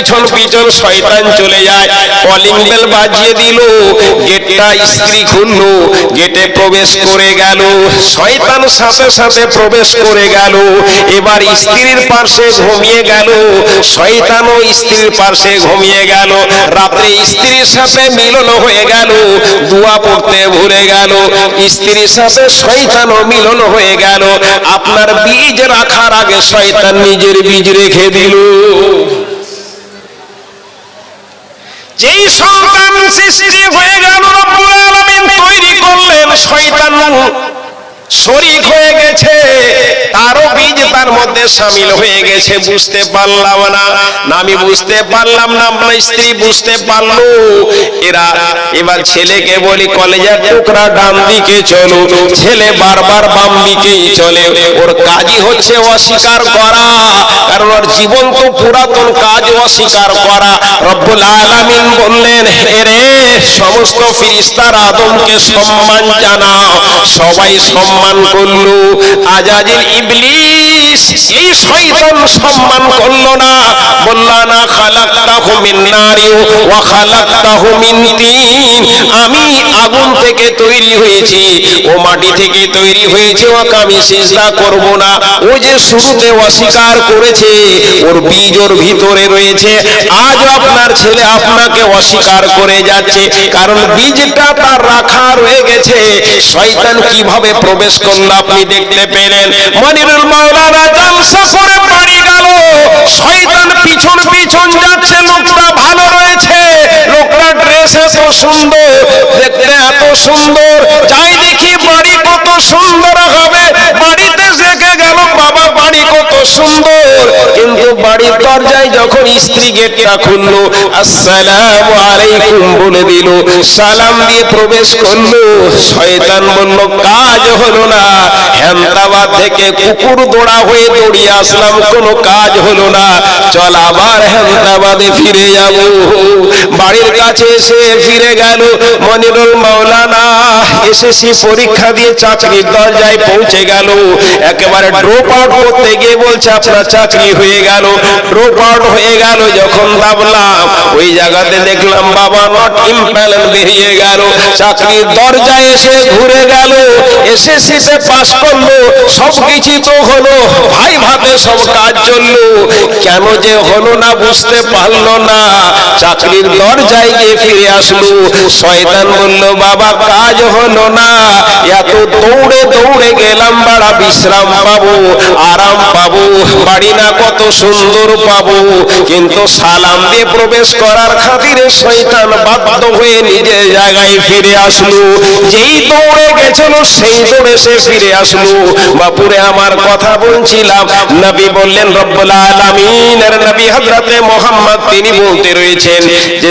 পিছন পিছন শয়তান চলে যায়। কলিং বেল বাজিয়ে দিল, গেটটা স্ত্রী খুললো গেটে প্রবেশ করে গেল। শয়তান সাথে সাথে প্রবেশ করে গেল। এবার স্ত্রীর পাশে ঘুমিয়ে গেল। শয়তানও স্ত্রীর পাশে ঘুমিয়ে গেল। রাত্রে স্ত্রীর সাথে মিলন হয়ে গেল। দুয়া পড়তে ভুলে গেল। স্ত্রীর সাথে শয়তানও মিলন হয়ে গেল। আপনার বীজ রাখার আগে শয়তান নিজের বীজ রেখে দিল। যেই সন্তান সৃষ্টি হয়ে গেল রব্বুল আলামিন তৈরি করলেন শয়তান শরীক হয়ে গেছে, তারও বীজ তার মধ্যে সামিল হয়ে গেছে, বুঝতে পারলাম না। আমি বুঝতে পারলাম না আপনার স্ত্রী বুঝতে পারল। এরা, এবার ছেলেকে বলি, কলেজের টুকরা ডান দিকে চলো, ছেলে বারবার বাম দিকেই চলে। ওর কাজই হচ্ছে অস্বীকার করা, কারণ ওর জীবন তো পুরাতন কাজ, অস্বীকার করা। রব্বুল আলামিন বললেন রে, সমস্ত ফিরিস্তার আদমকে সম্মান জানাও, সবাই সম্মান করল। আজাজিল ইবলিস আমি আগুন থেকে তৈরি হয়েছি, ও মাটি থেকে তৈরি হয়েছে, ওকে আমি সিজদা করব না। ও যে শুরুতে অস্বীকার করেছে, ওর বীজ ওর ভিতরে রয়েছে। আজ আপনার ছেলে আপনাকে অস্বীকার করে যাচ্ছে, কারণ বীজটা তার রাখা রয়ে গেছে। শয়তান কীভাবে প্রবেশ করল আপনি দেখতে পেলেন। মনিরুল মাওলানা জালসা করে বাড়ি গেল। শয়তান পিছন পিছন যাচ্ছে, লোকটা ভালো রয়েছে। লোকটা ড্রেস এত সুন্দর, দেখতে এত সুন্দর। যাই দেখি বাড়ি কত সুন্দর হবে। বাড়িতে জেগে গেল বাবা বাড়ি কত সুন্দর। বাড়ির দরজায় যখন স্ত্রী গেটটা খুললো, আসসালামু আলাইকুম বলে দিল। সালাম দিয়ে প্রবেশ করল। শয়তান বলল, কাজ হলো না। হেমদাবাদ থেকে কুকুর দৌড়া হয়ে দৌড়িয়ে আসলাম। কোনো কাজ হলো না। চল আবার হেমদাবাদে ফিরে যাব। বাড়ির কাছে এসে ফিরে গেল। মনিরুল মাওলানা এসএসসি পরীক্ষা দিয়ে চাকরির দরজায় পৌঁছে গেল। একেবারে ড্রপ আউট করতে গিয়ে বলছে, আপনার চাকরি হয়ে গেল। ড্রপ আউট হয়ে গেল, যখন ভাবলাম, ওই জায়গাতে দেখলাম বাবা নট ইম্প্যালেন্ট বেরিয়ে গেল। চাকরির দরজায় এসে ঘুরে গেল পাস করল সব কিছু তো হলো, ভাই সব কাজ কেন যে হলো না বুঝতে পারল না। চাকরির দরজায় গিয়ে ফিরে আসলো। শয়তান বলল, বাবা, কাজ হলো না। এত দৌড়ে দৌড়ে গেলাম বাড়া, বিশ্রাম পাবো, আরাম পাবো। বাড়ি না কত সুন্দর পাবো। কিন্তু সালাম দিয়ে প্রবেশ করার খাতিরে শয়তান বাধ্য হয়ে নিজের জায়গায় ফিরে আসলো। যেই দৌড়ে গেছিল, সেই দৌড়ে সে ফিরে আসলো। বাপুরে আমার কথা বলছিলাম। নবী বললেন, রব্বুল আলামিনের নবী হযরতে মোহাম্মদ, তিনি বলতে রয়েছেন যে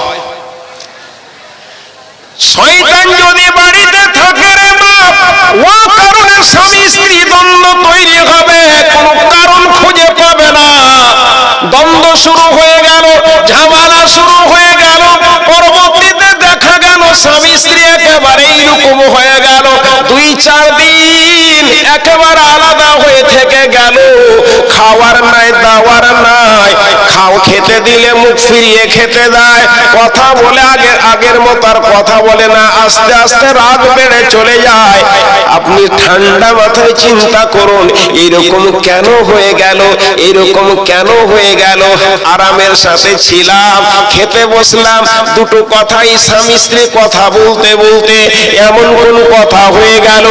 শয়তান যদি বাড়িতে থাকে রে মা ও কারণে স্বামী স্ত্রী দ্বন্দ্ব তৈরি হবে, কোনো কারণ খুঁজে পাবে না। দ্বন্দ্ব শুরু হয়ে গেল, ঝামেলা শুরু হয়ে গেল, পরবর্তীতে দেখা গেল স্বামী স্ত্রী একেবারে এইরকম হয়ে গেল। দুই চার দিন একেবারে আলাদা হয়ে থেকে গেল। খাওয়ার নাই, দাওয়ার নাই। খাও, খেতে দিলে মুখ ফিরিয়ে খেতে দেয়। কথা বলে আগের আগের মতো আর কথা বলে না, আস্তে আস্তে রাগ বেড়ে চলে যায়। আপনি ঠান্ডা মাথায় চিন্তা করুন, এরকম কেন হয়ে গেল, এরকম কেন হয়ে গেল? আরামের সাথে ছিলাম, খেতে বসলাম, দুটো কথাই স্বামী স্ত্রী কথা বলতে বলতে এমন কোন কথা হয়ে গেল,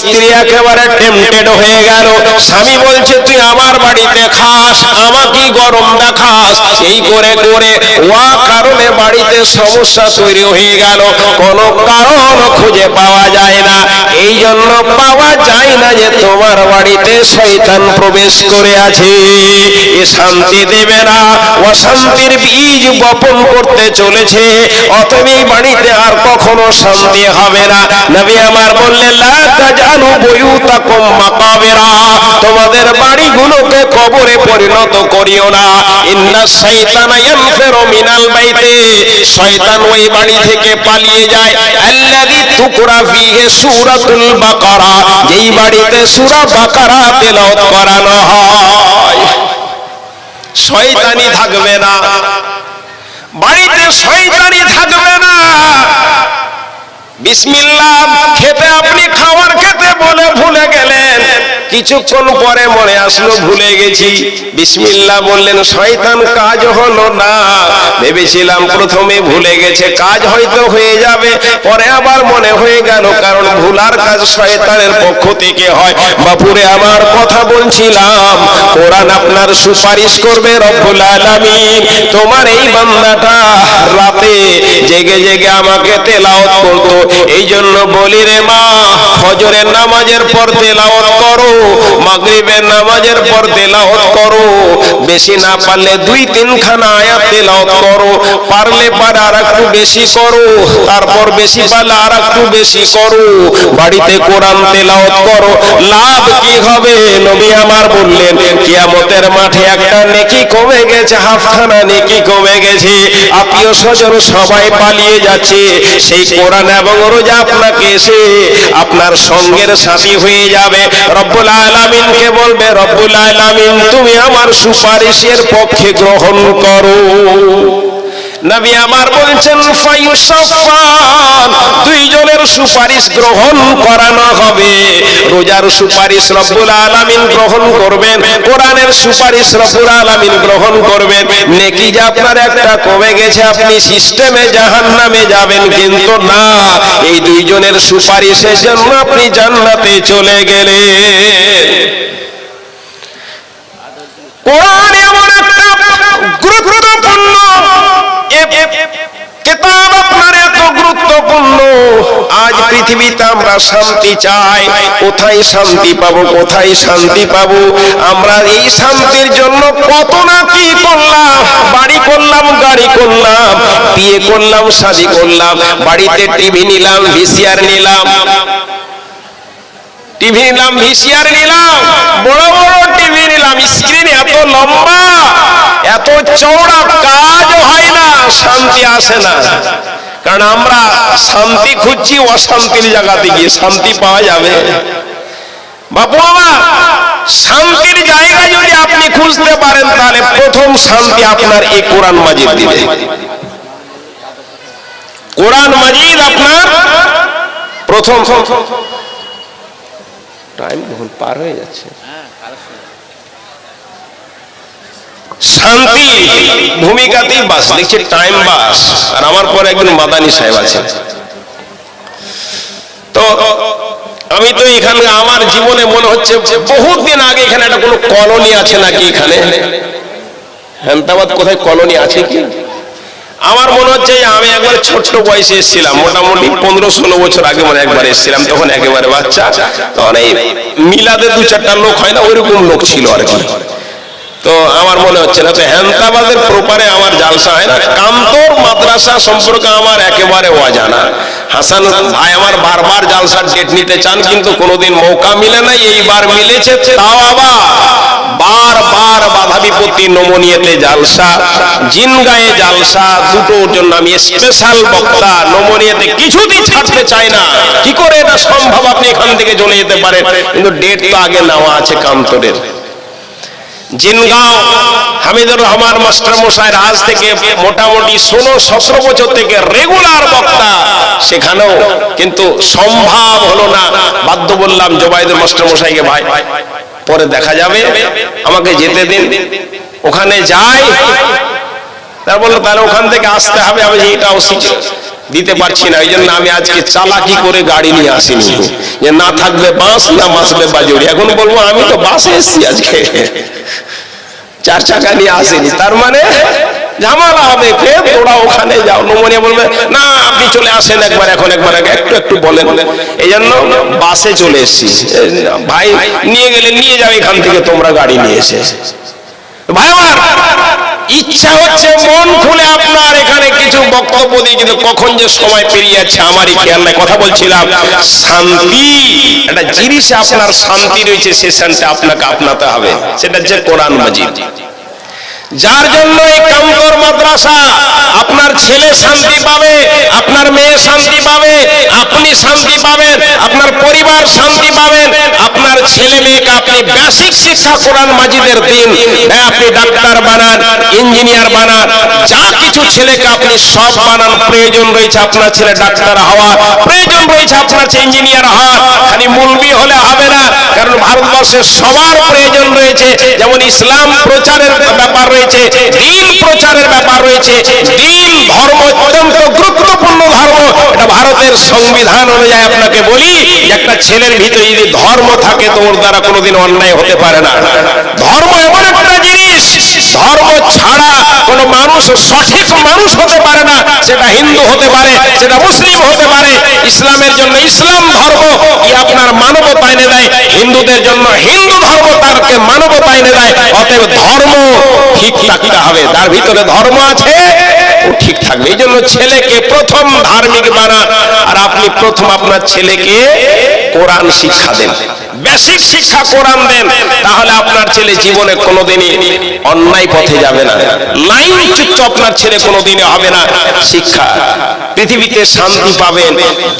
স্ত্রী একেবারে টেম্পটেড হয়ে গেল। স্বামী বলছে, তুই আমার বাড়িতে খাস, আমাকে গরম দেখাস। এই করে করে ওয়া কারণে বাড়িতে সমস্যা তৈরি হয়ে গেল। কোনো কারণ খুঁজে পাওয়া যায় না। এই জন্য পাওয়া যায় না যে তোমার বাড়িতে শয়তান প্রবেশ করে আছে। এ শান্তি দেবে না। অশান্তির বীজ বপন করতে চলেছে। অতএব এই বাড়িতে আর কখনো শান্তি হবে না। নবী আমার বললেন, লা তাজালু বুয়ুতাকুম মাকাবিরা। তোমাদের বাড়িগুলোকে কবরে পরিণত করিও না। ইন্না ইয়ানফিরু মিনাল বাইতে। শয়তান ওই বাড়ি থেকে পালিয়ে যায়। আল্লাযী তুকরা ফিহি সূরাতুল বাকারা। যেই বাড়িতে সূরা বাকারা তেলাওয়াত করানো হয়। শয়তানি থাকবে না। বাড়িতে শয়তানি থাকবে না। বিসমিল্লাহ, খেতে আপনি খাওয়ার খেতে বলে ভুলে গেলেন কিছুক্ষণ পরে মনে আসলো, ভুলে গেছি। বিসমিল্লাহ বললেন, শয়তান, কাজ হলো না। ভেবেছিলাম প্রথমে ভুলে গেছে, কাজ হয়তো হয়ে যাবে, পরে আবার মনে হয়ে গেল, কারণ ভুলার কাজ শয়তানের পক্ষ থেকে হয়। বাপুরে, আমার কথা বলছিলাম, কোরআন আপনার সুপারিশ করবে রব্বুল আলামিন। তোমার এই বান্দাটা রাতে জেগে জেগে আমাকে তেলাওয়াত করতো। এই জন্য বলি রে মা, ফজরের নামাজের পর তেলাওয়াত করো। মাগরিবের নামাজের পর তেলাওয়াত করো। বেশি না পারলে দুই তিনখানা আয়াত তেলাওয়াত করো। পারলে পারে আর একটু বেশি করো। তারপর বেশি পারলে আর একটু বেশি করো। বাড়িতে কোরআন তেলাওয়াত করো। লাভ কি হবে? নবী আমার বললেন, কিয়ামতের মাঠে একটা নেকি কমে গেছে, হাফখানা নেকি কমে গেছে। আত্মীয় স্বজন সবাই পালিয়ে যাচ্ছে। সেই কোরআন এবং রোজা আপনাকে এসে আপনার সঙ্গের সাথী হয়ে যাবে। রব্বুল আলামিনকে বলবে রব্বুল আলামিন তুমি আমার সুপারিশের পক্ষে গ্রহণ করো। নবী আমার বলছেন ফায়ুসাফান দুইজনের সুপারিশ গ্রহণ করানো হবে। রোজার সুপারিশ রব্বুল আলামিন গ্রহণ করবেন, কোরআনের সুপারিশ রব্বুল আলামিন গ্রহণ করবেন। নেকি যে আপনার একটা কমে গেছে, আপনি সিস্টেমে জাহান্নামে যাবেন, কিন্তু না, এই দুইজনের সুপারিশের জন্য আপনি জান্নাতে চলে গেলেন। কোরআন এমন একটা গুরুত্বপূর্ণ কেতাব আপনার এত গুরুত্বপূর্ণ। আজ পৃথিবীতে আমরা শান্তি চাই। কোথায় শান্তি পাবো, কোথায় শান্তি পাবো? আমরা এই শান্তির জন্য কত না কি করলাম। বাড়ি করলাম, গাড়ি করলাম, বিয়ে করলাম করলাম, বাড়িতে টিভি নিলাম, ভিসিআর নিলাম। টিভি নিলাম, ভিসিআর নিলাম, বড় বড় টিভি নিলাম, স্ক্রিন এত লম্বা। এত চওড়া কাজ হয় না, শান্তি আসে না। কারণ আমরা শান্তি খুঁজছি, অশান্তির জায়গাতে গিয়ে শান্তি পাওয়া যাবে। বাপু আমার শান্তির জায়গা যদি আপনি খুঁজতে পারেন, তাহলে প্রথম শান্তি আপনার এই কোরআন মাজিদ দিবে। কোরআন মাজিদ আপনার প্রথম। টাইম পার হয়ে যাচ্ছে। শান্তি ভূমিকাতেই বাস দেখছি টাইম বাস। আর আমার পরে একজন মাদানি সাহেব আছেন। তো আমি তো এখানে, আমার জীবনে মনে হচ্ছে বহুত দিন আগে এখানে একটা কোনো কলোনি আছে নাকি এখানে? হেমতাবাদ কোথায় কলোনি আছে কি? আমার মনে হচ্ছে আমি একবার ছোট্ট বয়সে এসেছিলাম, মোটামুটি পনেরো ষোলো বছর আগে মানে একবার এসেছিলাম তখন একেবারে বাচ্চা, তখন এই মিলাদে দু চারটা লোক হয় না, ওইরকম লোক ছিল আর কি। তো আমার মনে হচ্ছে না, তো হেমতাবাদের প্রপারে আমার জালসা হয় না। কান্তর মাদ্রাসা সম্পর্কে আমার একেবারে অজানা। হাসান ভাই আমার বারবার জালসার ডেট নিতে চান, কিন্তু কোনোদিন মৌকা মিলে নাই, এইবার মিলেছে, তাও আবার বারবার বাধা বিপত্তি নমনিয়েতে জালসা জিনগায়ে জালসা, দুটোর জন্য আমি স্পেশাল বক্তা, নমনিয়েতে কিছুদিন ছাড়তে চাই না। কি করে এটা সম্ভব? আপনি এখান থেকে চলে যেতে পারেন। কিন্তু ডেট তো আগে নেওয়া আছে কান্তরের জিনগাঁও হামিদুর রহমান মাস্টার মশাইয়ের আজ থেকে মোটামুটি ষোলো, সতেরো বছর থেকে রেগুলার বক্তা সেখানেও কিন্তু সম্ভব হলো না। বাধ্য বললাম জোবাইদুর মাস্টার মশাইকে ভাই, পরে দেখা যাবে, আমাকে যেতে দিন। ওখানে যাই। তার বলল, তাহলে ওখান থেকে আসতে হবে, আমি এটাও শিখে দিতে পারছি না, এই জন্য আমি আজকে চালাকি করে গাড়ি নিয়ে আসিনি। যে না থাকবে বাস, না বাসবে বাজুরি। এখন বলব, আমি তো বাসে এসেছি আজকে। চার চাকা নিয়ে আসেনি। তার মানে ঝামেলা হবে, ফের তোরা ওখানে যাও। নমনিয়া বলবে, না, আপনি চলে আসেন একবার, এখন একবার একটু একটু বলেন। এই জন্য বাসে চলে এসেছি। ভাই নিয়ে গেলে নিয়ে যাও এখান থেকে, তোমরা গাড়ি নিয়ে এসে। ভাই, আমার ইচ্ছা হচ্ছে মন খুলে আপনার এখানে কিছু বক্তব্য দিয়ে কিন্তু কখন যে সময় পেরিয়ে যাচ্ছে আমারই খেয়াল নাই। কথা বলছিলাম, শান্তি, একটা জিনিসে আপনার শান্তি রয়েছে, সে শান্তি আপনাকে আপনাতে হবে। সেটা হচ্ছে কোরআন মাজিদ। যার জন্য এই কান্তর মাদ্রাসা, আপনার ছেলে শান্তি পাবে, আপনার মেয়ে শান্তি পাবে, আপনি শান্তি পাবেন, আপনার পরিবার শান্তি পাবেন, আপনার ছেলে মেয়েকে আপনি বেসিক শিক্ষা কোরআন মাজিদের দিন হ্যাঁ আপনি ডাক্তার বানান ইঞ্জিনিয়ার বানান, যা কিছু ছেলেকে আপনি সব বানান, প্রয়োজন রয়েছে আপনার ছেলে ডাক্তার হওয়া, প্রয়োজন রয়েছে আপনার ছেলে ইঞ্জিনিয়ার হওয়া, খালি মুলবি হলে হবে না, কারণ ভারতবর্ষে সবার প্রয়োজন রয়েছে, যেমন ইসলাম প্রচারের ব্যাপার রয়েছে দিন প্রচারের ব্যাপার রয়েছে দিন ধর্ম অত্যন্ত গুরুত্বপূর্ণ ধর্ম। এটা ভারতের সংবিধান অনুযায়ী আপনাকে বলি একটা ছেলের ভিতরে যদি ধর্ম থাকে তো ওর দ্বারা কোনোদিন অন্যায় হতে পারে না। ধর্ম এমন একটা জিনিস, ধর্ম ছাড়া কোনো মানুষ সঠিক মানুষ হতে পারে না। সেটা হিন্দু হতে পারে, সেটা মুসলিম হতে পারে। ইসলামের জন্য ইসলাম ধর্ম, কি আপনার মানবতা এনে দেয়? হিন্দুদের জন্য হিন্দু ধর্ম মানবতায় মানবতা এনে দেয় অতএব ধর্ম ঠিক থাকতে হবে। যার ভিতরে ধর্ম আছে, ও ঠিক থাকবে। এই জন্য ছেলেকে প্রথম ধার্মিক বানান আর আপনি প্রথম আপনার ছেলেকে কোরআন শিক্ষা দেন। বেসিক শিক্ষা কোরআন দেন, তাহলে আপনার ছেলে জীবনে কোনোদিনই অন্যায় পথে যাবে না। লাইন চুক্ত আপনার ছেলে কোনোদিনই হবে না। শিক্ষা, পৃথিবীতে শান্তি পাবেন,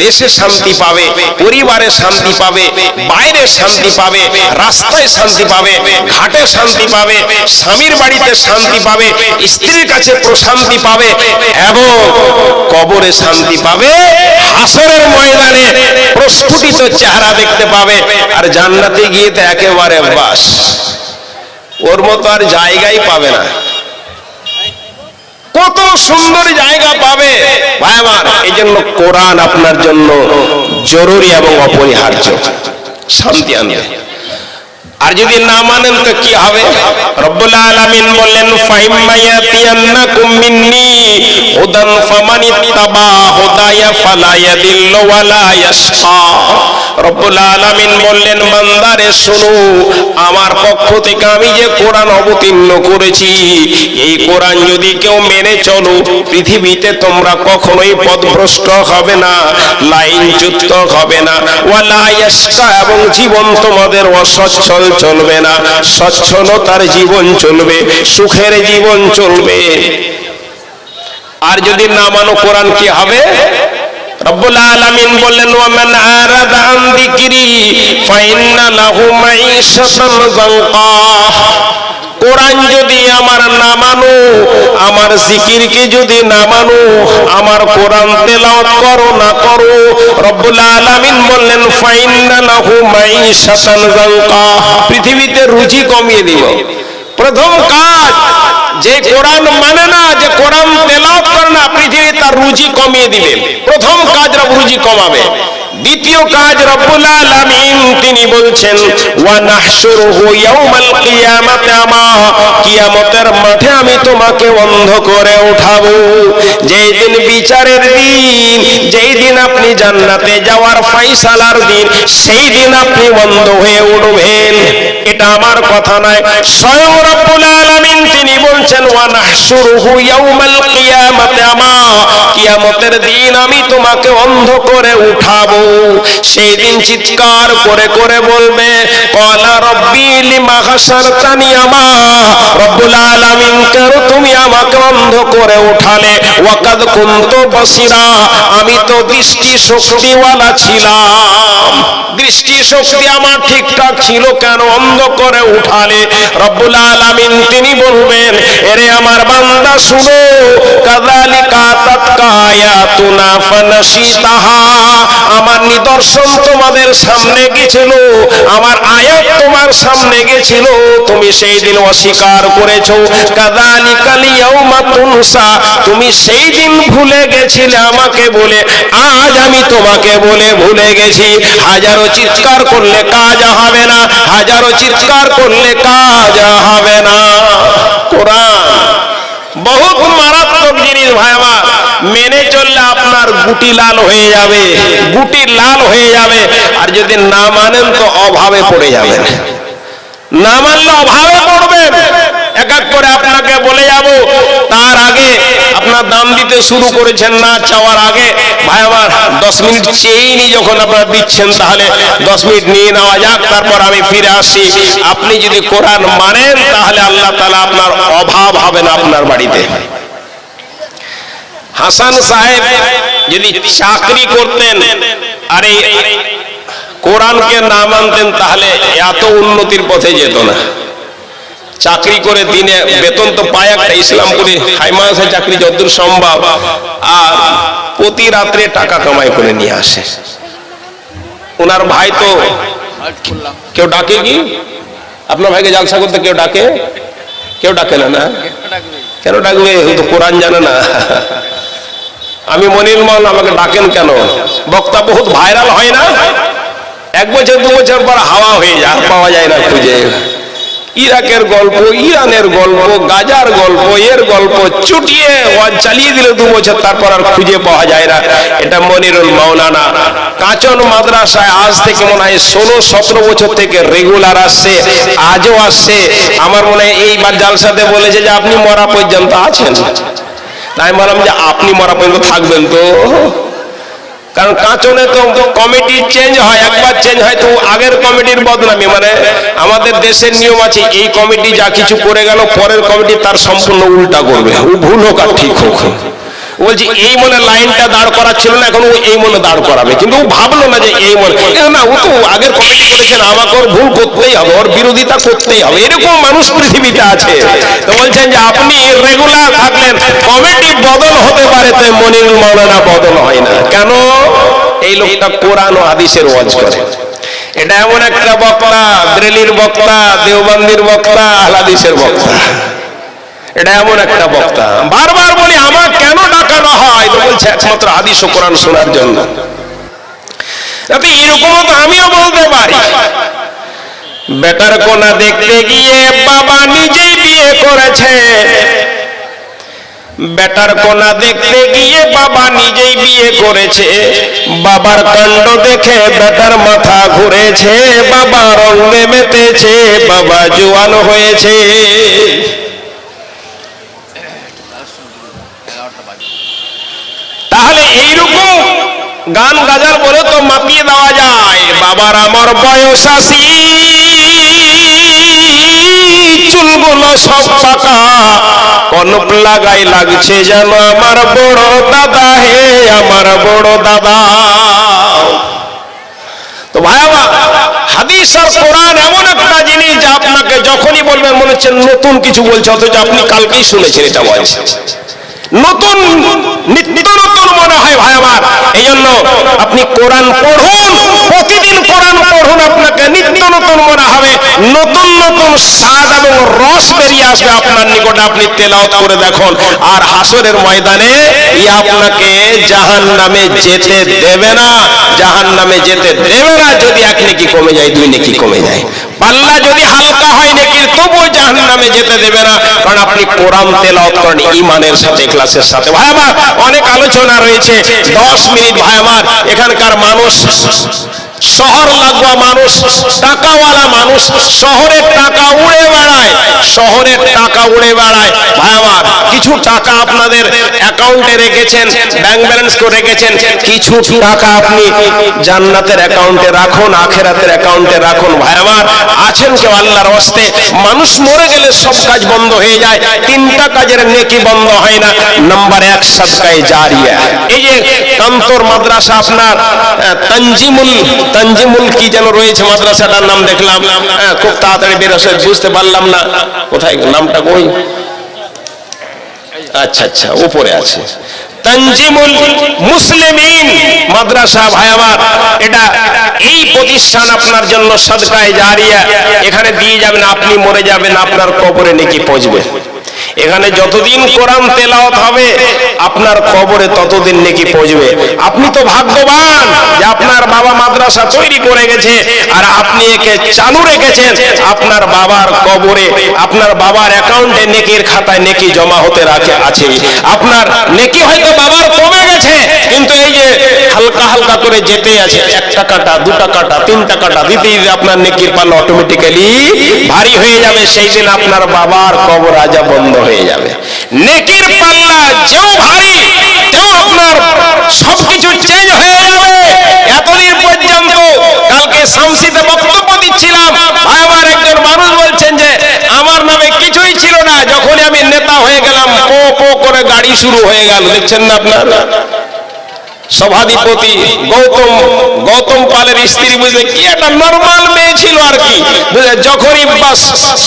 দেশে শান্তি পাবে, পরিবারে শান্তি পাবে, বাইরে শান্তি পাবে, রাস্তায় শান্তি পাবে, ঘাটে শান্তি পাবে, স্বামীর বাড়িতে শান্তি পাবে, স্ত্রীর কাছে প্রশান্তি পাবে, এবং কবরে শান্তি পাবে। হাসরের ময়দানে প্রস্ফুটিত চেহারা দেখতে পাবে, আর জান্নাতে গিয়ে তো একেবারে বাস। ওর মতো আর জায়গাই পাবে না। কত সুন্দর জায়গা পাবে। ভাই আমার এই জন্য কোরআন আপনার জন্য জরুরি এবং অপরিহার্য। শান্তি আনবে আর যদি না মানেন, তো কি হবে? রব্বুল আলামিন বললেন ফাইম্মায়াতিয়ান্নাকুম মিন্নি হুদান ফামানিত্তাবা হুদায়া ফালা ইয়াদিল্লু ওয়ালা রব্বুল আলামিন বললেন, বান্দারে, শোনো, আমার পক্ষ থেকে আমি যে কোরআন অবতীর্ণ করেছি, এই যদি কেউ মেনে পৃথিবীতে তোমরা কখনোই পথভ্রষ্ট হবে না, লাইনচ্যুত হবে না, ওয়ালা ইয়াশকা এবং জীবন তোমাদের অসচ্ছল চলবে না সচ্ছলতার জীবন চলবে, সুখের জীবন চলবে। আর যদি না মানো কোরআন কি হবে? রব্বুল আলামিন বললেন, ওয়ামান আরাদা আন যিকরি, ফাইন্না লাহু মাঈশাতান যানকা কোরআন যদি আমার না মানো, আমার জিকিরকে যদি না মানো, আমার কোরআন তেলাওয়াত করো না করো, রব্বুল আলামিন বললেন, ফাইন্না লাহু মাঈশাতান যানকা পৃথিবীতে রুচি কমিয়ে দিব প্রথম কাজ যে কোরআন মানে না যে কোরআন তেলাওয়াত করে না পৃথিবী তার রুজি কমিয়ে দিলেন প্রথম কাজ রুজি কমাবে। দ্বিতীয় কাজ রব্বুল আলামিন, তিনি বলছেন, ওয়া নাহশুরুহু ইয়াউমাল কিয়ামাতি আমা, কিয়ামতের মাঠে আমি তোমাকে অন্ধ করে উঠাবো। যেই দিন বিচারের দিন, যেই দিন আপনি জান্নাতে যাওয়ার ফয়সালার দিন, সেই দিন আপনি অন্ধ হয়ে উঠবেন। এটা আমার কথা নয়, স্বয়ং রব্বুল আলামিন তিনি বলছেন, ওয়া নাহশুরুহু ইয়াউমাল কিয়ামাতি আমা, কিয়ামতের দিন আমি তোমাকে অন্ধ করে উঠাবো। সেই দিন চিৎকার করে করে বলবে, কলা রব্বি লিমা হাসারতানি আমা, রব্বুল আলামিন কেন তুমি আমাকে অন্ধ করে উঠালে? ওয়াকাদ কুনতু বসিরা, আমি তো দৃষ্টি শক্তিওয়ালা ছিলাম। দৃষ্টি শক্তি আমার ঠিকঠাক ছিল কেন অন্ধ করে উঠালে? রব্বুল আলামিন তিনি বলবেন, এরে আমার বান্দা, শুনো, কাযালিকা তাতকা আয়াতুনা ফানাসিতাহা আমার নিদর্শন তোমাদের সামনে গেছিল, আমার আয়াত তোমার সামনে গেছিল, তুমি সেই দিন অস্বীকার করেছ। তুমি সেই দিন ভুলে গেছিলে আমাকে বলে, আজ আমি তোমাকে বলে ভুলে গেছি। হাজারো চিৎকার করলে কাজ হবে না, হাজারো চিৎকার করলে কাজ হবে না। কোরআন, বহুত মারাত্মক জিনিস ভাই আমার। মেনে চললে আপনার গুটি লাল হয়ে যাবে, গুটি লাল হয়ে যাবে। আর যদি না মানেন তো অভাবে পড়ে যাবেন। না মানলে অভাবে পড়বেন। এক এক করে আপনাকে বলে যাব, তার আগে আপনার দাম দিতে শুরু করেছেন না চাওয়ার আগে। ভাই, আমার দশ মিনিট চেয়েইনি যখন আপনারা দিচ্ছেন, তাহলে দশ মিনিট নিয়ে নেওয়া যাক, তারপর আমি ফিরে আসি আপনি যদি কোরআন মানেন, তাহলে আল্লাহ তালা আপনার অভাব হবে না আপনার বাড়িতে। হাসান সাহেব যদি চাকরি করতেন, আর এই কোরআনকে না মানতেন, তাহলে এত উন্নতির পথে যেত না। চাকরি করে দিনে বেতন তো পায় একটা ইসলামপুরে হাইমাসে চাকরি যতদূর সম্ভব, আর প্রতি রাত্রে টাকা কামাই করে নিয়ে আসে। ওনার ভাই তো কেউ ডাকে কি? আপনার ভাইকে জালসা করতে কেউ ডাকে? কেউ ডাকে না না? কেন ডাকবে? তো কোরআন জানে না। আমি মনির মল আমাকে ডাকেন কেন? বক্তা বহুত ভাইরাল হয় না? এক বছর, দু বছর পর হাওয়া হয়ে যায় পাওয়া যায় না খুঁজে। ইরাকের গল্প, ইরানের গল্প, গাজার গল্প, এর গল্প, চুটিয়ে চালিয়ে দিলে দু বছর, তারপর আর খুঁজে পাওয়া যায় না। এটা মনিরুল মাওলানা। কাঁচন মাদ্রাসায় আজ থেকে মনে হয় ষোলো, সতেরো বছর থেকে রেগুলার আসছে, আজও আসছে। আমার মনে হয় এইবার জালসাতে বলেছে যে আপনি মরা পর্যন্ত আছেন। তাই বললাম যে আপনি মরা পর্যন্ত থাকবেন তো। কারণ কাঁচনে তো কমিটি চেঞ্জ হয় একবার চেঞ্জ হয় তো আগের কমিটির বদনামি। মানে আমাদের দেশের নিয়ম আছে এই কমিটি যা কিছু করে গেল পরের কমিটি তার সম্পূর্ণ উল্টা করবে। ভুল হোক আর ঠিক হোক। বলছি, এই মনে লাইনটা দাঁড় করাচ্ছিল না, এখন ও এই মনে দাঁড় করাবে। কিন্তু ও ভাবলো না যে এই মনে না, ও তো আগের কমিটি করেছেন আমাকে ওর ভুল করতেই হবে, ওর বিরোধিতা করতেই হবে। এরকম মানুষ পৃথিবীতে আছে। তো বলছেন যে, আপনি রেগুলার থাকলেন কমিটি বদল হতে পারে, তাই মনিরুল মাওলানা বদল হয় না। কেন? এই লোকটা কোরআন ও হাদিসের ওয়াজ করে। এটা এমন একটা বক্তা ব্রেলির বক্তা, দেওবন্দির বক্তা আহলাদিসের বক্তা। এটা এমন একটা বক্তা। বারবার বলি, আমার কেন একমাত্র হাদিস কোরআন শোনার জন্য। যাতে এরকমও তো আমিও বলতে পারি। বেটার কোনা দেখতে গিয়ে বাবা নিজেই বিয়ে করেছে। বেটার কোনা দেখতে গিয়ে বাবা নিজেই বিয়ে করেছে। বাবার কাণ্ড দেখে বেটার মাথা ঘুরেছে। বাবা রঙে মেতেছে বাবা জোয়ান হয়েছে তাহলে এইরকম গান গাজার বলে তো মাপিয়ে দেওয়া যায়। বাবার আমার বয়স আসি চুলগুলো সব পাকা। কনপ লাগাই লাগছে যেন আমার বড় দাদা হে আমার বড় দাদা। তো ভাই হাদিস আর কোরআন এমন একটা জিনিস যা আপনাকে যখনই বলবেন মনে হচ্ছে নতুন কিছু বলছে, অথচ আপনি কালকেই শুনেছেন এটা বলছে নতুন নিত্য নতুন মনে হয় ভাই আমার। এই জন্য আপনি কোরআন পড়ুন, প্রতিদিন কোরআন পড়ুন, আপনাকে নিত্য নতুন মনে হবে। নতুন নতুন স্বাদ এবং রস বেরিয়ে আসবে আপনার নিকটে। আপনি তেলাওত করে দেখুন। আর হাসরের ময়দানে ই আপনাকে জাহান নামে যেতে দেবে না। জাহান নামে যেতে দেবে না যদি এক নেকি কমে যায়, দুই নেকি কমে যায়। পাল্লা যদি তবুও জাহান নামে যেতে দেবে না। কারণ আপনি কোরআন তেলাওত করেন ইমানের সাথে ক্লাসের সাথে। ভাই আমার অনেক আলোচনা রয়েছে। দশ মিনিট, ভাই আমার, এখানকার মানুষ শহর লাগোয়া মানুষ টাকাওয়ালা মানুষ শহরের টাকা উড়ে বেড়ায় শহরের টাকা উড়ে বেড়ায়। ভাই কিছু টাকা আপনাদের অ্যাকাউন্টে রেখেছেন ব্যাংক ব্যালেন্স করে রেখেছেন কিছু টাকা আপনি জান্নাতের অ্যাকাউন্টে রাখুন আখেরাতের অ্যাকাউন্টে রাখুন। ভাই আছেন কেউ আল্লাহর হস্তে? মানুষ মরে গেলে সব কাজ বন্ধ হয়ে যায় তিনটা কাজের নেকি বন্ধ হয় না। নাম্বার এক সদকায়ে জারিয়া। এই যে কান্তর মাদ্রাসা আপনার আহ, তানজিমুল কি যেন রয়েছে মাদ্রাসাটার নাম দেখলাম। হ্যাঁ, খুব তাড়াতাড়ি বেরোসে বুঝতে পারলাম না। কোথায় নামটা কই? আচ্ছা আচ্ছা উপরে আছে। তানজিমুল মুসলিমিন মাদ্রাসা ভাই এটা এই প্রতিষ্ঠান আপনার জন্য সদকায়ে জারিয়া এখানে দিয়ে যাবেন আপনি মরে যাবেন আপনার কবরে নাকি পৌঁছবে। এখানে যতদিন কোরআন তেলাওয়াত হবে আপনার কবরে ততদিন নাকি পৌঁছবে। আপনি তো ভাগ্যবান যে আপনার বাবা মাদ্রাসা তৈরি করে গেছে আর আপনি একে চালু রেখেছেন। আপনার বাবার কবরে, আপনার বাবার অ্যাকাউন্টে নেকির খাতায় নেকি জমা হতে রাখে আছে। আপনার নেকি হয়তো বাবার কমে গেছে, কিন্তু এই যে হালকা হালকা করে যেতে আছে, এক কাটা দু টাকাটা, তিন টাকাটা দিতে দিতে আপনার নেকির পাল্লা অটোমেটিক্যালি ভারী হয়ে যাবে। সেই দিন আপনার বাবার কবর আজা বন্ধ হয়ে যাবে। নেকির পাল্লা যেও ভারী তাও আপনার সবকিছু চেঞ্জ হয়ে যাবে। এতদিন পর্যন্ত কালকে শামসিতে বক্তব্য দিচ্ছিলাম। আমার একজন মানুষ বলছেন যে, আমার নামে কিছুই ছিল না। যখনই আমি নেতা হয়ে গেলাম, পো পো করে গাড়ি শুরু হয়ে গেল। দেখছেন না আপনার? সভাধিপতি গৌতম গৌতম পালের স্ত্রী বুঝলে কি একটা নর্মাল মেয়ে ছিল আর কি? যখনই বাস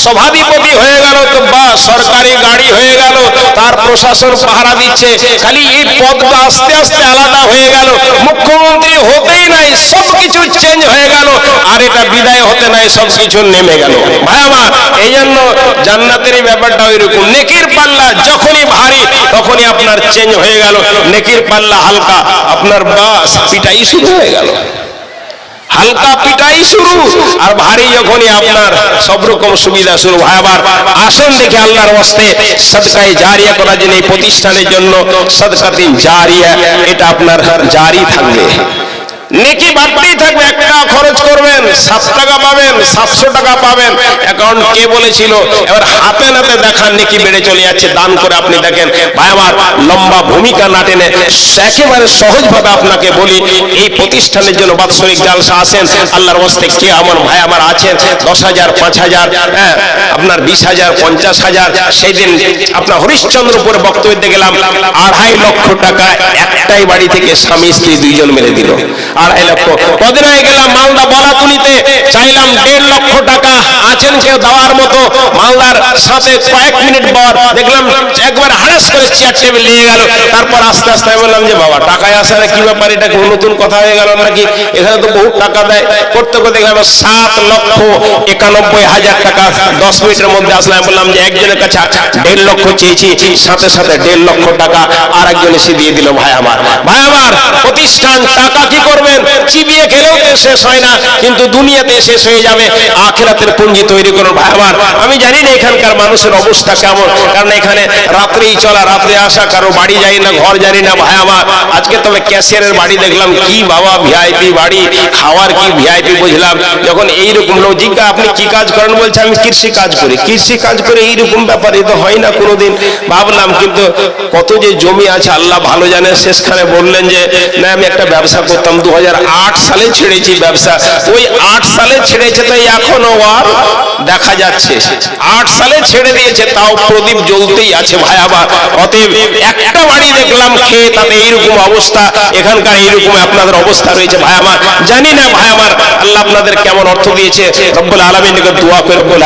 সভাধিপতি হয়ে গেল, তো বা সরকারি গাড়ি হয়ে গেল, তার প্রশাসন পাহারা দিচ্ছে, খালি এই পদটা আস্তে আস্তে আলাদা হয়ে গেল। মুখ্যমন্ত্রী হতেই নাই, সবকিছু চেঞ্জ হয়ে গেল, আর এটা বিদায় হতে নাই, সবকিছু নেমে গেল। ভাই আমার এই জন্য জান্নাতের ব্যাপারটা ওইরকম। নেকির পাল্লা যখনই ভারী তখনই আপনার চেঞ্জ হয়ে গেল। নেকির পাল্লা হালকা। আপনার বাস পিটাই শুরু হয়ে গেল। হালকা পিটাই শুরু। আর ভারী যখনই আপনার সব রকম সুবিধা শুরু হয়। আবার আসন দেখে আল্লাহর হস্তে সদকায় জারিয়া করার জন্য এই প্রতিষ্ঠানের জন্য সদকাতে জারিয়া, এটা আপনার জারি থাকবে। নেকি বাড়তেই থাকবে, এক টাকা খরচ করবেন, সাত টাকা পাবেন, সাতশো টাকা পাবেন। অ্যাকাউন্ট কে বলেছিল? এবার হাতে নাতে দেখান নেকি বেড়ে চলে যাচ্ছে, দান করে আপনি দেখেন। ভাই, আমার লম্বা ভূমিকা না টেনে একেবারে সহজভাবে আপনাকে বলি, এই প্রতিষ্ঠানের জন্য বাৎসরিক জালসা আসেন। আল্লাহর বস্তে কে আমার ভাই আমার আছেন? দশ হাজার, পাঁচ হাজার হ্যাঁ আপনার বিশ হাজার, পঞ্চাশ হাজার। সেই দিন আপনার হরিশ্চন্দ্রপুরে বক্তব্য গেলাম আড়াই লক্ষ টাকা একটাই বাড়ি থেকে স্বামী স্ত্রী দুইজন মেরে দিল। আড়াই লক্ষ। কদিন হয়ে গেলাম মালদা বলাতুলিতে। চাইলাম দেড় লক্ষ টাকা। আছেন কেউ দেওয়ার মতো। মালদার সাথে কয়েক মিনিট পর দেখলাম একবার হারাস করে চেয়ার টেবিল নিয়ে গেল। তারপর আস্তে আস্তে আমি বললাম যে বাবা টাকায় আসার কি ব্যাপার? এটা নতুন কথা হয়ে গেল নাকি? এখানে তো বহু টাকা দেয়। করতে করতে দেখলাম সাত লক্ষ একানব্বই হাজার টাকা। দশ মিনিটের মধ্যে আসলাম। আমি বললাম যে একজনের কাছে দেড় লক্ষ চেয়েছি। সাথে সাথে দেড় লক্ষ টাকা আর একজন এসে দিয়ে দিল ভাই আমার। ভাই আমার প্রতিষ্ঠান টাকা কি করবেন। চিবিয়ে খেলেও তো শেষ হয় না, কিন্তু দুনিয়াতে শেষ হয়ে যাবে। আখেরাতের পুঞ্জি তৈরি করুন ভাই আমার। আমি জানি না এখানকার মানুষের অবস্থা কেমন, কারণ এখানে রাত্রেই চলা, রাত্রে আসা, কারও বাড়ি যাই না, ঘর জানি না ভাই আমার। আজকে তবে ক্যাশিয়ারের বাড়ি দেখলাম, কি বাবা, ভিআইপি বাড়ি, খাওয়ার কি ভিআইপি বুঝলাম। যখন এইরকম লোক জিজ্ঞা আপনি কি কাজ করেন বলছে, আমি কৃষি কাজ করি। কৃষি কাজ করে এইরকম ব্যাপার, এ তো হয় না কোনোদিন। ভাবলাম কিন্তু কত যে জমি আছে, আল্লাহ ভালো জানে, শেষখানে বললেন যে, না, আমি একটা ব্যবসা করতাম, দু সালে ছেড়েছি ব্যবসা। ওই আট সালে ছেড়েছে তাই এখনও আর দেখা যাচ্ছে। সালে ছেড়ে দিয়েছে, তাও প্রদীপ জ্বলতেই আছে ভাই আবার। অতএব একটা বাড়ি দেখলাম তাতে অবস্থা, এখানকার আপনাদের অবস্থা রয়েছে ভাই আমার। জানি না ভাই আমার, আল্লাহ আপনাদের কেমন অর্থ দিয়েছে। রব্বুল আলমিন দোয়া রব্বুল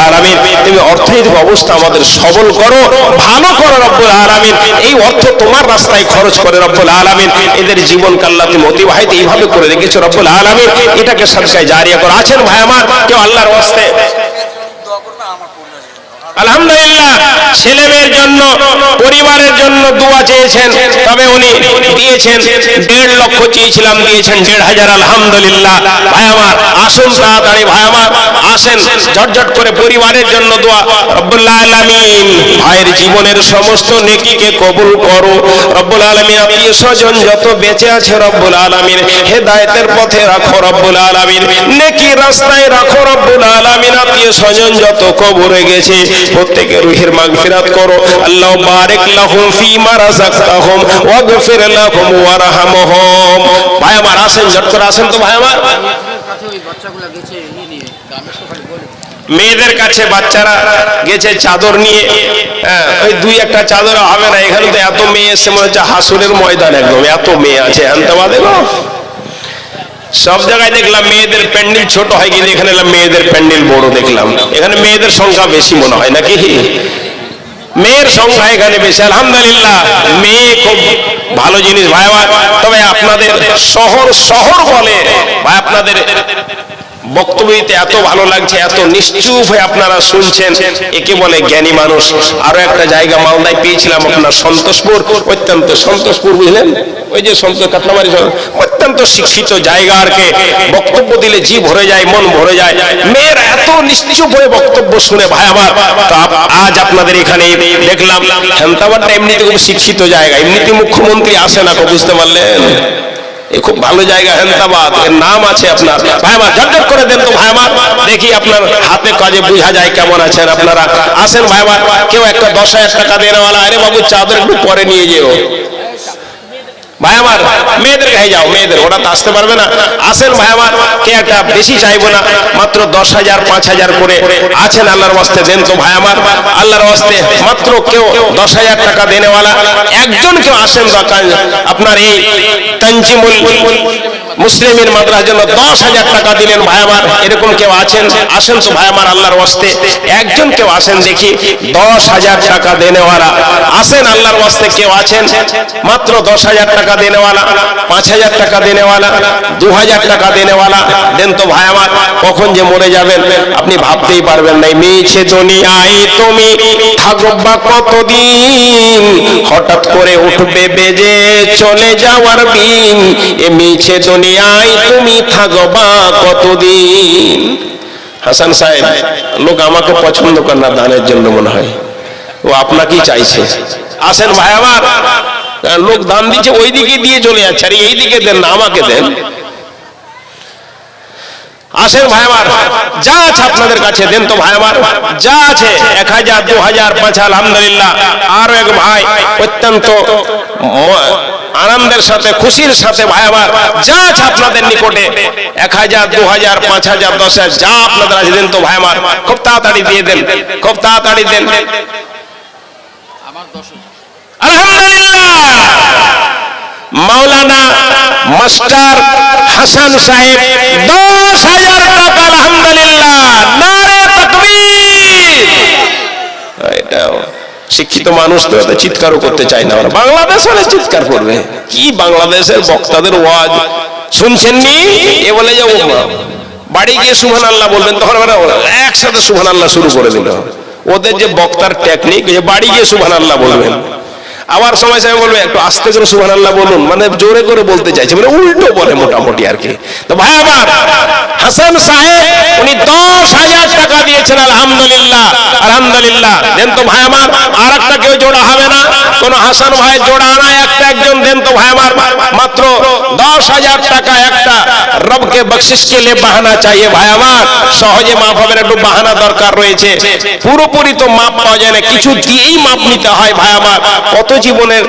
তুমি অর্থনৈতিক অবস্থা আমাদের সবল করো, ভালো করো রব্বুল আলমিন। এই অর্থ তোমার রাস্তায় খরচ করে রব্বুল আলমিন। এদের জীবন কাল্লা তুমি অতিবাহিত এইভাবে করে রেখেছে রব্বুল আলমিন। এটাকে সবকায় জারিয়া করে। আছেন ভাই আমার কেউ আল্লাহর ওয়াস্তে আলহামদুলিল্লাহ ছেলে মেয়ের জন্য, পরিবারের জন্য দোয়া চেয়েছেন, তবে উনি দিয়েছেন, দেড় লক্ষ চেয়েছিলাম, দিয়েছেন দেড় হাজার, আলহামদুলিল্লাহ। ভাই আমার, আসুন তাড়াতাড়ি, ভাই আমার, আসেন, ঝটঝট করে পরিবারের জন্য দোয়া। রব্বুল্লাহ আলামিন, ভাইয়ের জীবনের সমস্ত নেকিকে কবুল করো। রব্বুল আলামিন, আত্মীয় স্বজন যত বেঁচে আছে, রব্বুল আলামিন, হেদায়েতের পথে রাখো, রব্বুল আলামিন। নেকি রাস্তায় রাখো, রব্বুল আলামিন, আত্মীয় স্বজন যত কবরে গেছে প্রত্যেকের রুহের মাগফিরাত করো। আল্লাহ বারিক লাহুম ফিমা রাযাকতাহুম ওয়াগফির লাহুম ওয়ারহামহুম ভাই আমার আসেন ঝট করে আসেন তো ভাই আমার। মেয়েদের কাছে বাচ্চারা গেছে চাদর নিয়ে। হ্যাঁ, ওই দুই একটা চাদর হবে না এখানে তো এত মেয়ে এসে মনে হচ্ছে হাসুরের ময়দান একদম এত মেয়ে আছে আনতে সব জায়গায় দেখলাম মেয়েদের প্যান্ডেল ছোট হয় কিন্তু এখানে মেয়েদের প্যান্ডেল বড় দেখলাম। এখানে মেয়েদের সংখ্যা বেশি মনে হয় নাকি? মেয়ের সংখ্যা এখানে বেশি। আলহামদুলিল্লাহ, মেয়ে খুব ভালো জিনিস। ভাই তবে আপনাদের শহর শহর বলে। ভাই, আপনাদের বক্তব্য দিতে এত ভালো লাগছে, এত নিশ্চুপ হয়ে আপনারা শুনছেন। একে বলে জ্ঞানী মানুষ। আরও একটা জায়গা মালদায় পেয়েছিলাম আপনার সন্তোষপুর। অত্যন্ত সন্তোষপুর, বুঝলেন? ওই যে সন্তোষ কাটলামারি অত্যন্ত শিক্ষিত জায়গা আর কে বক্তব্য দিলে জি ভরে যায়, মন ভরে যায়। মেয়ের এত নিশ্চুপ হয়ে বক্তব্য শুনে, ভাই আমার। আজ আপনাদের এখানে দেখলাম হেমতাবাদটা এমনিতে খুব শিক্ষিত জায়গা। এমনিতে মুখ্যমন্ত্রী আসে না বুঝতে পারলেন? খুব ভালো জায়গা হেন্দাবাদ এর নাম আছে আপনার। ভাই, আমার ঝটঝট করে দেন তো, ভাই, আমার। দেখি আপনার হাতে কাজে বোঝা যায় কেমন আছেন আপনারা। আসেন, ভাই, আমার। কেউ একটা দশ হাজার টাকা দেওয়ালা, আরে বাবু, চাদর একটু পরে নিয়ে যেও। ভাই আমার, মেয়েদের কাছে যাও, মেয়েদের, ওরা তো আসতে পারবে না। আসেন ভাই আমার, কে একটা বেশি চাইব না, মাত্র দশ হাজার, পাঁচ হাজার করে আছেন আল্লাহর ওয়াস্তে, দেন তো ভাই আমার। আল্লাহর ওয়াস্তে, মাত্র কেউ দশ হাজার টাকা দেনেওয়ালা, একজন কেউ আসেন আপনার এই মুসলিমের মাদ্রাসার জন্য দশ হাজার টাকা দিলেন ভাই আমার, এরকম কেউ আছেন? আসেন তো ভাই আমার আল্লাহর ওয়াস্তে, একজন কেউ আসেন দেখি, দশ হাজার টাকা দেনেওয়ালা, আসেন আল্লাহর ওয়াস্তে কেউ আছেন? মাত্র দশ হাজার টাকা দেনেওয়ালা, পাঁচ হাজার টাকা দেনেওয়ালা, দু হাজার টাকা দেনেওয়ালা। দেন তো ভাই আমার, কখন যে মরে যাবেন, আপনি ভাবতেই পারবেন না মিছে দুনিয়ায় তুমি, থাকবা কতদিন? হঠাৎ করে উঠবে বেজে চলে যাওয়ার বিন এ মিছে দুনিয়ায় তুমি, থাকবা কতদিন? হাসান সাহেব, লোক আমাকে পছন্দ করে না, দানের জন্য মনে হয়। ও আপনাকেই চাইছে। আসেন ভাই আমার। লোক দান দিচ্ছে ওই দিকে দিয়ে চলে যাচ্ছে। আর এই দিকে দেন না, আমাকে দেন। আসেন ভাই আমার, যা আছে আপনাদের কাছে, দেন তো ভাই আমার। যা আছে, এক হাজার, দু হাজার, পাঁচ, আলহামদুলিল্লাহ। আরও এক ভাই, অত্যন্ত আনন্দের সাথে, খুশির সাথে ভাই আমার, যা আছে আপনাদের নিকটে, এক হাজার, দু হাজার, পাঁচ হাজার, দশ হাজার, যা আপনাদের আছে, দেন তো ভাই আমার। খুব তাড়াতাড়ি দিয়ে দেন, খুব তাড়াতাড়ি দেন আমার দশ হাজার। আলহামদুলিল্লাহ মাওলানা মাস্টার হাসান সাহেব দশ হাজার টাকা আলহামদুলিল্লাহ। নারে তাকবীর। এটা শিক্ষিত মানুষ তো এত চিৎকারও করতে চায় না ওরা। বাংলাদেশ হলে চিৎকার করবে। কি বাংলাদেশের বক্তাদের ওয়াজ? শুনছেন নি? এ বলে যে বাড়ি গিয়ে সুহান আল্লাহ বলবেন। তখন একসাথে সুহান আল্লাহ শুরু করে দিল। ওদের যে বক্তার টেকনিক যে বাড়ি গিয়ে সুহান আল্লাহ বলবেন। আবার সময় সময় বলবে, একটু আস্তে করে সুহান আল্লাহ বলুন। মানে জোরে করে বলতে চাইছে মানে উল্টো বলে মোটামুটি আর কি। তো ভাই আমার হাসান সাহেব, উনি দশ হাজার টাকা দিয়েছেন, আলহামদুলিল্লাহ আলহামদুলিল্লাহ। দেন তো ভাই আমার আর একটা কেউ জোড়া হবে না। কোন হাসান ভাই জোড়া আনা একটা একজন দেন তো ভাই আমার। মাত্র দশ হাজার টাকা একটা রবকে বাহানা ভাই আমার। সহজে হবে একটু বাহানা দরকার রয়েছে। পুরোপুরি তো মাপ পাওয়া যায় না, কিছু দিয়েই মাপ নিতে হয় ভাই আমার। কত জীবনের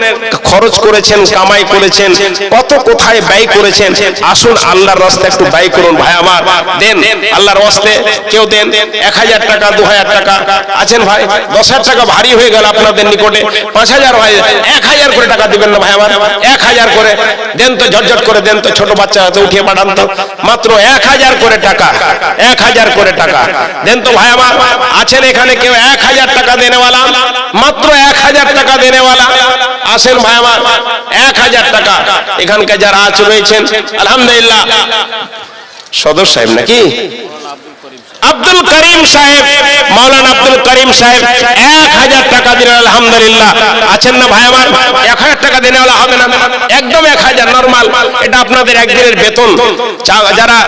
খরচ করেছেন, কামাই করেছেন, কত কোথায় ব্যয় করেছেন। আসুন আল্লাহর একটু ব্যয় করুন ভাই আমার। দেন, আল্লাহর রাস্তে কেউ দেন, এক হাজার টাকা, দু হাজার টাকা। আছেন ভাই, দশ হাজার টাকা ভারী হয়ে গেল আপনাদের নিকটে। পাঁচ হাজার ভাই, এক হাজার করে টাকা দিবেন না ভাই আমার এক হাজার করে দেন তো, ঝটঝট করে দেন তো, ছোট বাচ্চা হাতে উঠিয়ে পাঠান তো। মাত্র এক হাজার করে টাকা, এক হাজার করে টাকা। দেন তো, ভাই, আমার আছেন এখানে কেউ, এক হাজার টাকা দেনেওয়ালা? মাত্র এক হাজার টাকা দেনেওয়ালা। আসেন, ভাই, আমার এক হাজার টাকা এখানকার যারা আজ রয়েছেন, আলহামদুলিল্লাহ। সদর সাহেব নাকি? আব্দুল করিম সাহেব, মাওলানা আব্দুল করিম সাহেব, এক হাজার টাকা দিলেন, আলহামদুলিল্লাহ। আছেন না ভাই আমার? এক হাজার টাকা দিনে হবে না। একদম এক হাজার নর্মাল এটা আপনাদের একদিনের বেতন। যারা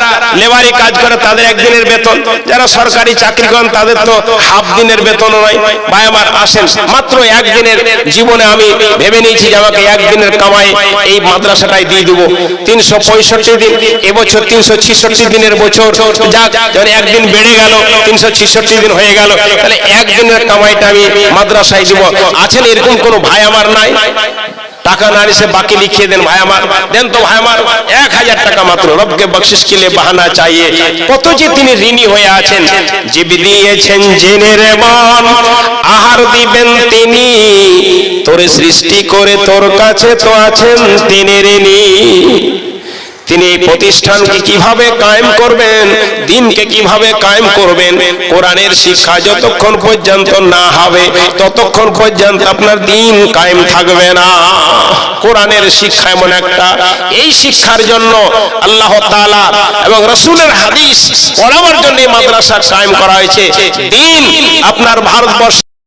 লেবারি কাজ করে, তাদের একদিনের বেতন। যারা সরকারি চাকরি করেন, তাদের তো হাফ দিনের বেতন নয়। ভাই আমার, আসেন। মাত্র একদিনের জীবনে আমি ভেবে নিয়েছি যে আমাকে একদিনের কামাই এই মাদ্রাসাটাই দিয়ে দেবো। তিনশো পঁয়ষট্টি দিন, এবছর তিনশো ছিষট্টি দিনের বছর। যাক একদিন বেড়ে গেল, তিনশো ছিষট্টি দিন হয়ে গেল, তাহলে একদিনের কামাইটা আমি মাদ্রাসায় দিব। আছেন এরকম কোনো ভাই আমার নাই? টাকা না এসে বাকি লিখিয়ে দেন ভাই আমার। দেন তো ভাই আমার, এক হাজার টাকা মাত্র। রবকে বকশিস কিলে বাহানা চাইয়ে, কত যে তিনি ঋণী হয়ে আছেন, জীব দিয়েছেন জেনে রে মন, আহার দিবেন তিনি। তোর সৃষ্টি করে তোর কাছে তো আছেন তিনি ঋণী। তিনি প্রতিষ্ঠানকে কীভাবে কায়েম করবেন, দিনকে কীভাবে কায়েম করবেন, কোরআনের শিক্ষা যতক্ষণ পর্যন্ত না হবে, ততক্ষণ পর্যন্ত আপনার দিন কায়েম থাকবে না। কোরআনের শিক্ষা এমন একটা, এই শিক্ষার জন্য আল্লাহ তাআলা এবং রসুলের হাদিস পড়াবার জন্য মাদ্রাসা কায়েম করা হয়েছে। দিন আপনার ভারতবর্ষ